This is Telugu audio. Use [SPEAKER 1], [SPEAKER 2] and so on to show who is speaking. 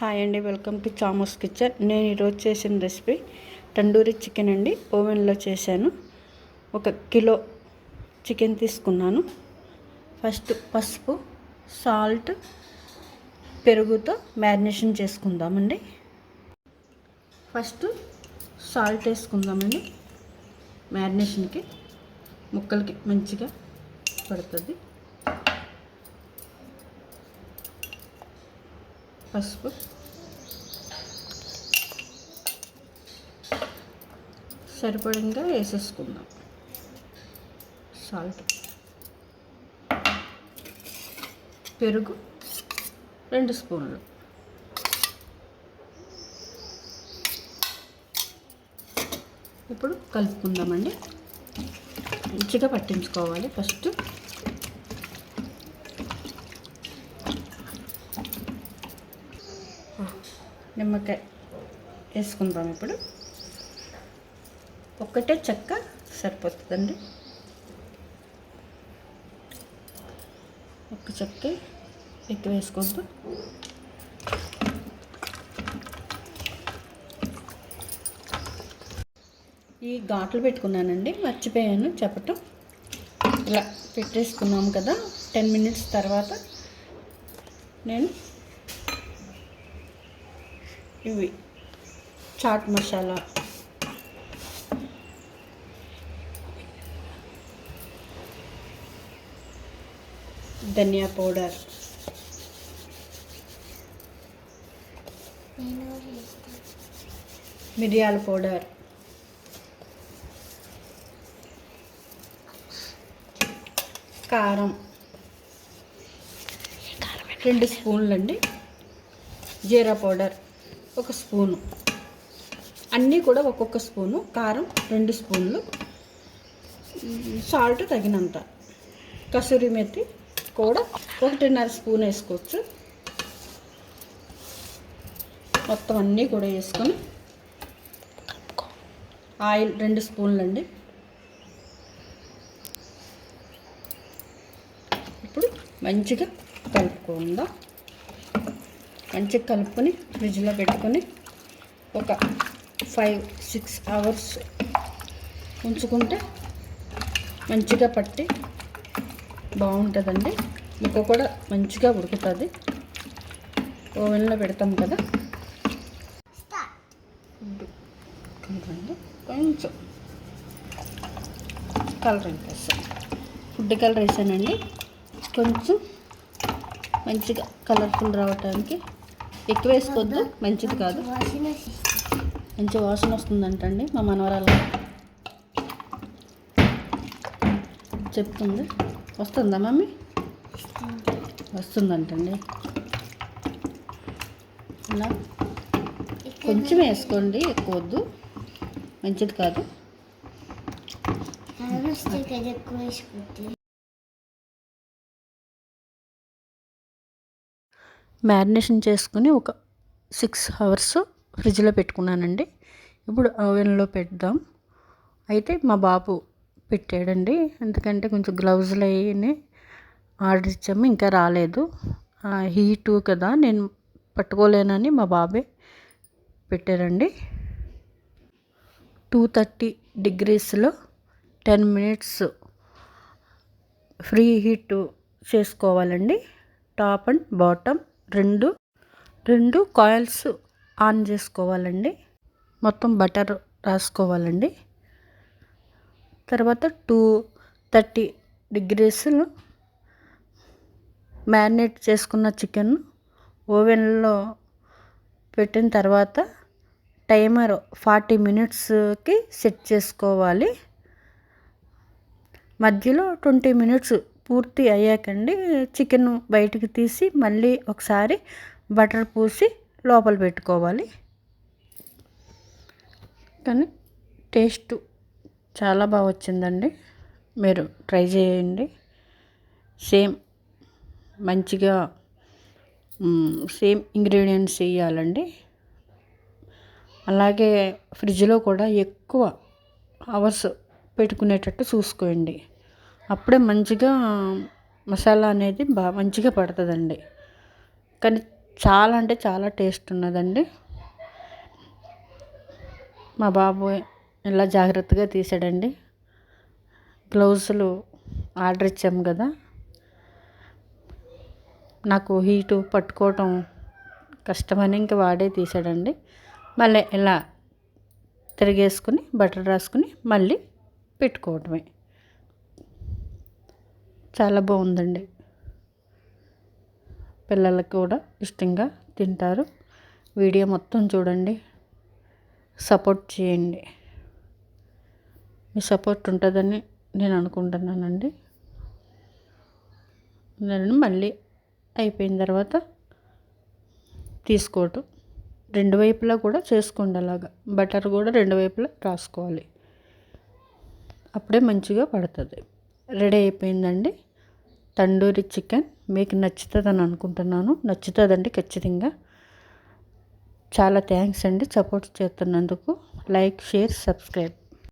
[SPEAKER 1] హాయ్ అండి వెల్కమ్ టు చామోస్ కిచెన్. నేను ఈరోజు చేసిన రెసిపీ తండూరి చికెన్ అండి. ఓవెన్లో చేశాను. ఒక కిలో చికెన్ తీసుకున్నాను. ఫస్ట్ పసుపు సాల్ట్ పెరుగుతో మ్యారినేషన్ చేసుకుందామండి. ఫస్ట్ సాల్ట్ వేసుకుందామండి. మ్యారినేషన్కి ముక్కలకి మంచిగా పడుతుంది. పసుపు సరిపడంగా వేసేసుకుందాం సాల్ట్ పెరుగు రెండు స్పూన్లు ఇప్పుడు కలుపుకుందామండి. మంచిగా పట్టించుకోవాలి ఫస్ట్. నిమ్మకాయ వేసుకుందాం ఇప్పుడు. ఒక్కటే చెక్క సరిపోతుందండి. ఒక్క చెక్క ఎక్కువ వేసుకోవద్దు. ఈ ఘాట్లు పెట్టుకున్నానండి మర్చిపోయాను చెప్పటం. ఇలా పెట్టేసుకున్నాం కదా టెన్ మినిట్స్ తర్వాత నేను ఇవి చాట్ మసాలా. ధనియా పౌడర్. మిరియాల పౌడర్. కారం. రెండు స్పూన్లు అండి జీరా పౌడర్. ఒక స్పూను. అన్నీ కూడా ఒక్కొక్క స్పూను. కారం రెండు స్పూన్లు. సాల్ట్ తగినంత. కసూరి మెత్తి కూడా ఒకటిన్నర స్పూన్ వేసుకోవచ్చు. మొత్తం అన్నీ కూడా వేసుకొని ఆయిల్ రెండు స్పూన్లు అండి ఇప్పుడు మంచిగా కలుపుకుందాం. మంచిగా కలుపుకొని ఫ్రిడ్జ్లో పెట్టుకొని ఒక ఫైవ్ సిక్స్ అవర్స్ ఉంచుకుంటే మంచిగా పట్టి బాగుంటుందండి. ముక్క కూడా మంచిగా ఉడుకుతుంది. ఓవెన్లో పెడతాం కదా. కొంచెం కలర్ వేస్తాను ఫుడ్ కలర్ వేసానండి. కొంచెం మంచిగా కలర్ఫుల్ రావటానికి ఎక్కువ వేసుకోవద్దు మంచిది కాదు. మంచి వాసన వస్తుందంటండి మా మనవరాలు. చెప్తుంది. వస్తుందా మమ్మీ? వస్తుందంటండి. ఇలా. కొంచెం వేసుకోండి ఎక్కువ వద్దు. మంచిది కాదు. మ్యారినేషన్ చేసుకుని ఒక సిక్స్ అవర్స్ ఫ్రిడ్జ్లో పెట్టుకున్నానండి. ఇప్పుడు ఓవెన్లో పెడదాం. అయితే మా బాబు పెట్టాడండి. ఎందుకంటే కొంచెం గ్లౌజులు అయ్యి ఆర్డర్ ఇచ్చాము ఇంకా రాలేదు. హీటు కదా నేను పట్టుకోలేనని మా బాబే పెట్టారండి. టూ థర్టీ డిగ్రీస్లో టెన్ మినిట్స్ ఫ్రీ హీట్ చేసుకోవాలండి. టాప్ అండ్ బాటమ్ రెండు రెండు కాయిల్స్ ఆన్ చేసుకోవాలండి. మొత్తం బటర్ రాసుకోవాలండి. తర్వాత టూ థర్టీ డిగ్రీస్లో మ్యారినేట్ చేసుకున్న చికెన్ ఓవెన్లో పెట్టిన తర్వాత టైమర్ ఫార్టీ మినిట్స్కి సెట్ చేసుకోవాలి. మధ్యలో ట్వంటీ మినిట్స్ పూర్తి అయ్యాకండి. చికెన్ బయటకు తీసి మళ్ళీ ఒకసారి బటర్ పూసి లోపల పెట్టుకోవాలి. కానీ టేస్ట్ చాలా బాగా వచ్చిందండి. మీరు ట్రై చేయండి. సేమ్ మంచిగా సేమ్ ఇంగ్రీడియంట్స్ వేయాలండి. అలాగే ఫ్రిడ్జ్లో కూడా ఎక్కువ అవర్స్ పెట్టుకునేటట్టు చూసుకోండి. అప్పుడే మంచిగా మసాలా అనేది బాగా మంచిగా పడుతుందండి. కానీ చాలా అంటే చాలా టేస్ట్ ఉన్నదండి. మా బాబు ఇలా జాగ్రత్తగా తీసాడండి. గ్లౌజులు ఆర్డర్ ఇచ్చాము కదా. నాకు హీటు పట్టుకోవటం కష్టమని ఇంక వాడే తీసాడండి. మళ్ళీ ఇలా తిరిగేసుకుని బటర్ రాసుకుని మళ్ళీ పెట్టుకోవటమే. చాలా బాగుందండి. పిల్లలకు కూడా ఇష్టంగా తింటారు. వీడియో మొత్తం చూడండి. సపోర్ట్ చేయండి. మీ సపోర్ట్ ఉంటుందని నేను అనుకుంటున్నానండి. నేను మళ్ళీ అయిపోయిన తర్వాత తీసుకోవటం. రెండు వైపులా కూడా చేసుకోండి అలాగా. బటర్ కూడా రెండు వైపులా రాసుకోవాలి. అప్పుడే మంచిగా పడుతుంది. రెడీ అయిపోయిందండి. తండూరి చికెన్ మీకు నచ్చుతుందని అనుకుంటున్నాను. నచ్చుతుందండి ఖచ్చితంగా. చాలా థ్యాంక్స్ అండి సపోర్ట్ చేస్తున్నందుకు. Like share subscribe.